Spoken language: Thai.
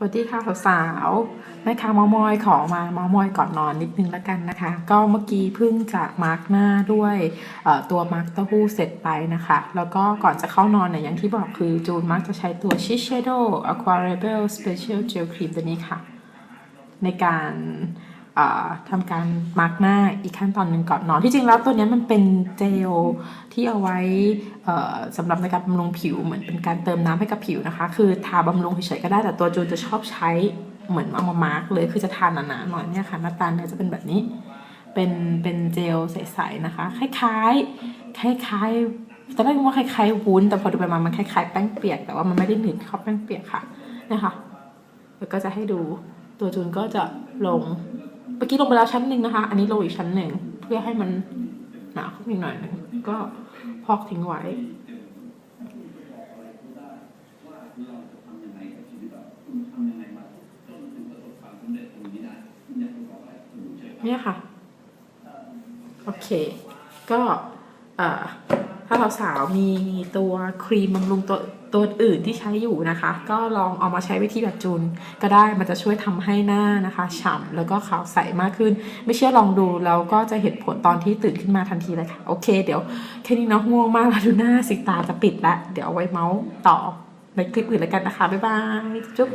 สวัสดีค่ะสาวๆแม่ค้ามอมอยขอมามอมอยก่อนนอนนิดนึงแล้วกันนะคะ ก็เมื่อกี้เพิ่งจะมาร์กหน้าด้วยตัวมาร์กเต้าหู้เสร็จไปนะคะ แล้วก็ก่อนจะเข้านอนเนี่ยอย่างที่บอกคือจูนมักจะใช้ตัว Shiseido Aquarabel Special Gel Cream ตัวนี้ค่ะ ในการ ทำการมาร์กหน้าอีกขั้นตอนหนึ่งก่อนนอนที่จริงแล้วตัวนี้มันเป็นเจลที่เอาไว้เอ่อสำหรับในการบำรุงผิวเหมือนเป็นการเติมน้ำให้กับผิวนะคะ คือทาบำรุงเฉยๆก็ได้แต่ตัวจูนจะชอบใช้เหมือนเอามามาร์กเลยคือจะทาหนาๆหน่อยเนี่ยค่ะหน้าตาเนี่ยจะเป็นแบบนี้ เป็นเป็นเจลใสๆนะคะ คล้ายๆ คล้ายๆตอนแรกว่าคล้ายๆวุ้นแต่พอดูไปมามันคล้ายๆแป้งเปียกแต่ว่ามันไม่ได้หนืดเข้าแป้งเปียกค่ะนี่ยค่ะแล้วก็จะให้ดูตัวจูนก็จะลง เมื่อกี้ลงไปแล้วชั้นหนึ่งนะคะ อันนี้ลงอีกชั้นหนึ่งเพื่อให้มันหนาขึ้นอีกหน่อยนึงก็พอกทิ้งไว้เนี่ยค่ะ โอเค ก็อ่อ ถ้าสาวๆมีตัวครีมบำรุงตัวตัวอื่นที่ใช้อยู่นะคะ ก็ลองเอามาใช้วิธีแบบจูนก็ได้มันจะช่วยทำให้หน้านะคะ ฉ่ำแล้วก็ขาวใสมากขึ้น ไม่เชื่อลองดูแล้วก็จะเห็นผลตอนที่ตื่นขึ้นมาทันทีเลยค่ะ โอเค เดี๋ยวแค่นี้เนาะง่วงมากแล้วดูหน้าสิตาจะปิดล้วเดี๋ยวเอาไว้เมาส์ต่อในคลิปอื่นแล้วกันนะคะ บ๊ายบาย จุ๊บ